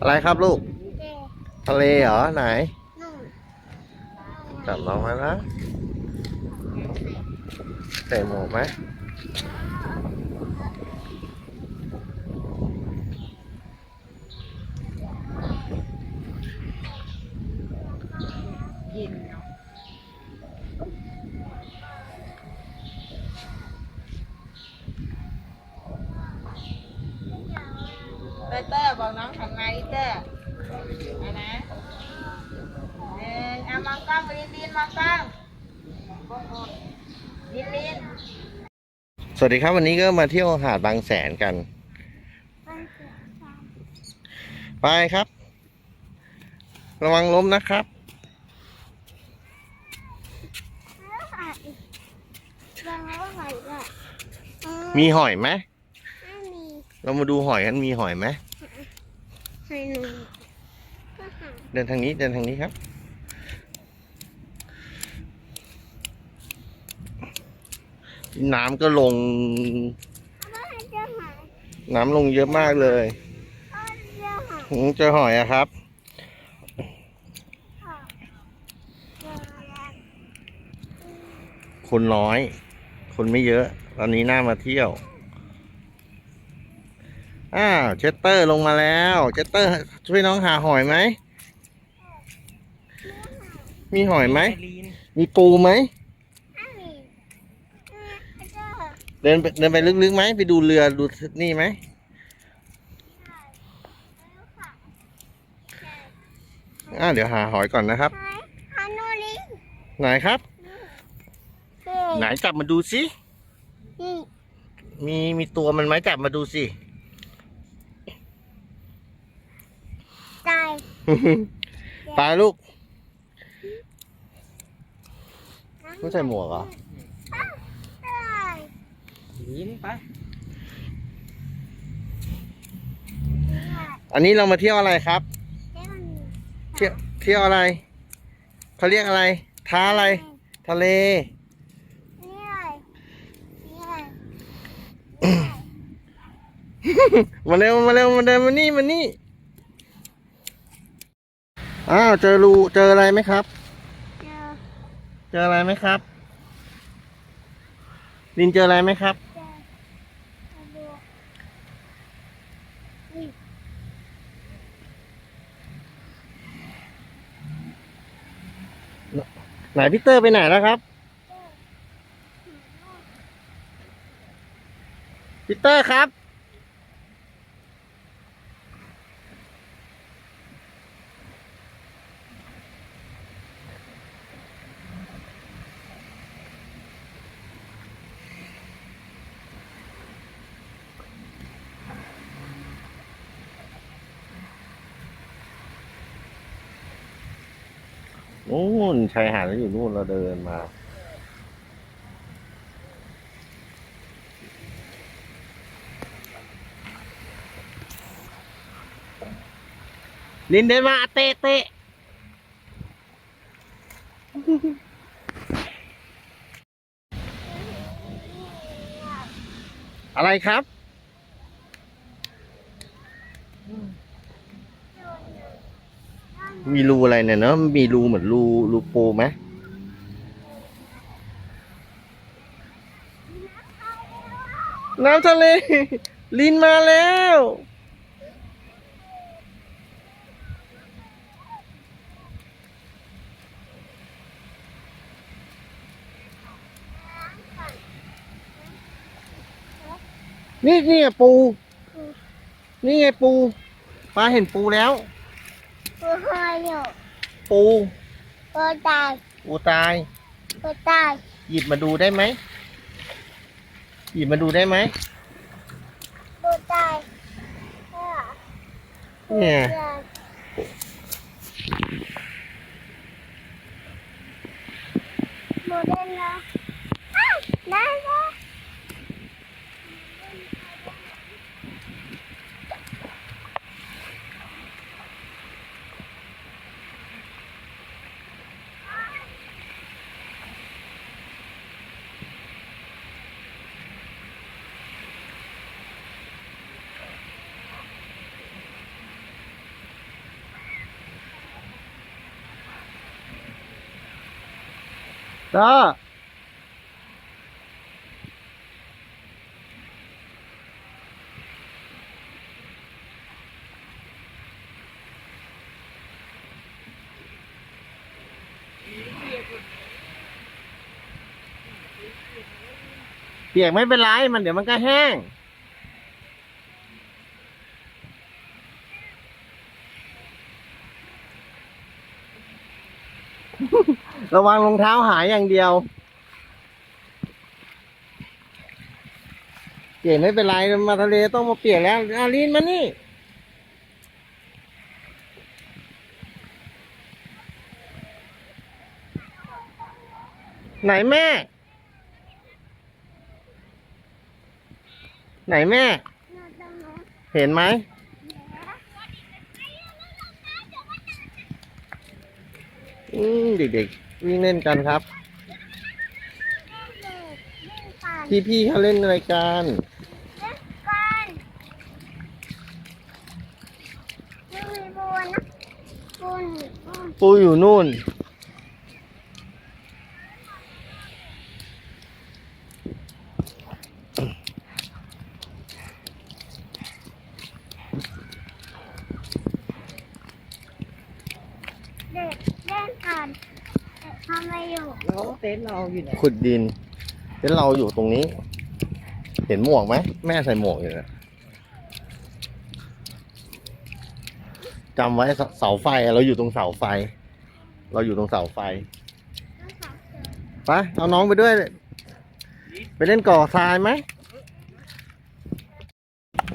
อะไรครับลูกเด็กทะเลเหรอ ไหนนุ่มจับน้องไว้นะใส่หมวกไหม เย็นเนาะเต้เต้บอกน้องทำไงดิเต้เอานะหนึ่งเอามองกล้องลินลินมองกล้องลินลิน สวัสดีครับวันนี้ก็มาเที่ยวหาดบางแสนกันมันเสียใจไปครับ ระวังล้มนะครับแล้วหายแล้วหายอะมีหอยไหมไม่มีเรามาดูหอยกันมีหอยไหมหายหนูก็หายเดินทางนี้เดินทางนี้ครับ น้ำก็ลงก็จะหายน้ำลงเยอะมากเลยก็จะหายอืมเจอหอยอะครับค่ะเจอแล้วคนน้อย คนไม่เยอะ ตอนนี้น่ามาเที่ยว อ้าวเชสเตอร์ลงมาแล้ว เชสเตอร์ช่วยน้องหาหอยไหม มีหอยไหม มีปูไหมไม่มีไม่เจอ เดินไปเดินไปลึกๆไหมไปดูเรือดูนี่ไหมอ่าเดี๋ยวหาหอยก่อนนะครับหายหาโนลิงไหนครับ ไหนนี่จับมาดูสินี่มีมีตัวมันไหมจับมาดูสิ ตายไปลูกไม่ใส่หมวกเหรอตาย ยินไปอันนี้เรามาเที่ยวอะไรครับแล้วมันเที่ยวเที่ยวอะไรเขาเรียกอะไร ท้าอะไร ทะเลนี่อะไรนี่อะไรมาเร็วมาเร็วมาเดินมานี่มานี่อ้าวเจอรูเจออะไรไหมครับ เจอเจออะไรไหมครับ ลินเจออะไรไหมครับ เจอมาดูนี่ ไหนพี่เตอร์ไปไหนแล้วครับพี่เตอร์ครับ นู่นชายหาดแล้วอยู่นู่นเราเดินมาลินเดินมาเตะเตะอะไรครับ มีรูอะไรเนี่ยเนาะมีรูเหมือนรูรูปูไหมน้ำทะเล ลินมาแล้ว นี่นี่ไงปู นี่ไงปูป้าเห็นปูแล้ว อยอยู่ปูตัวตายปูตายตัวตาย หยิบมาดูได้ไหม หยิบมาดูได้ไหมตัวตายเนี่ยโมเดลนะ ตาเปียกไม่เป็นไร มันเดี๋ยวมันก็แห้ง ระวังรองเท้าหายอย่างเดียว เปียกไม่เป็นไร มาทะเลต้องมาเปียกแล้ว อาลีนมานี่ ไหนแม่ ไหนแม่ เห็นไหมอืมเด็กๆ วิ่งเล่นกันครับเด็กเล่นกันพี่ๆเขาเล่นอะไรกันเล่นกันยังมีบัวนะบุญบุญปูอยู่นู่น เด็กเล่นกันเด็ก ทำอะไรอยู่แล้วเต็นท์เราอยู่ไหนขุดดินเดี๋ยวเราอยู่ตรงนี้ เห็นหมวกไหม แม่ใส่หมวกอยู่นะจำไว้เสเสาไฟเราอยู่ตรงเสาไฟ เราอยู่ตรงเสาไฟไปเอาน้องไปด้วย ไปเล่นก่อทรายไหม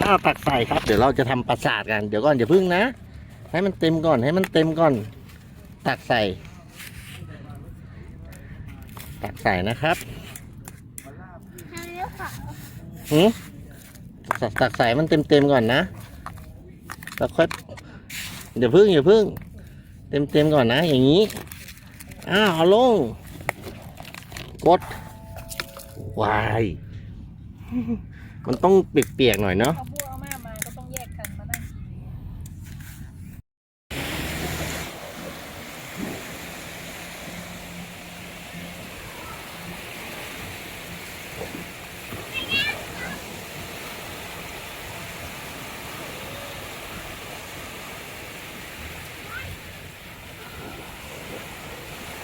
ถ้าตักใส่ครับ เดี๋ยวเราจะทำปราสาทกัน เดี๋ยวก่อนอย่าพึ่งนะ ให้มันเต็มก่อนให้มันเต็มก่อน ตักใส่ ตักใส่นะครับทำเรื่องของหืมตักตักใส่มันเต็มเต็มๆก่อนนะแล้วค่อยอย่าพึ่งอย่าพึ่งเต็มเต็มๆก่อนนะ อย่างนี้ อ้าวเอาลง กดวาย มันต้องเปียกๆหน่อยเนาะ เอาพวกเอามามาก็ต้องแยกกันมานั่งกิน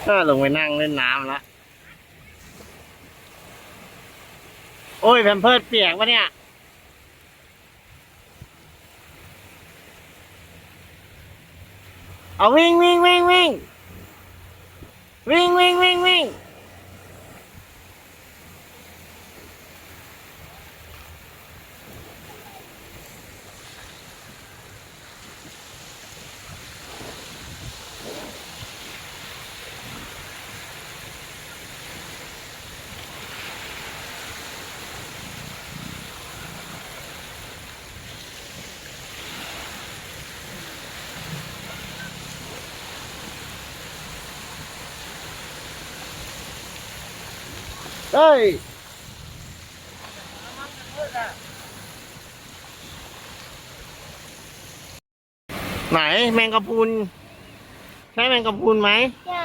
ก็ ลงไปนั่งเล่นน้ำละโอ้ยแพมเพิร์ดเปียกปะเนี่ย เอาวิ่งวิ่งวิ่งวิ่งวิ่งวิ่งวิ่งวิ่ง เฮ้ยไหนแมงกะพรุนใช่แมงกะพรุนไหมเจ๊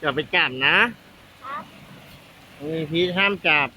อย่าไปจับนะครับ มีพีชห้ามจับ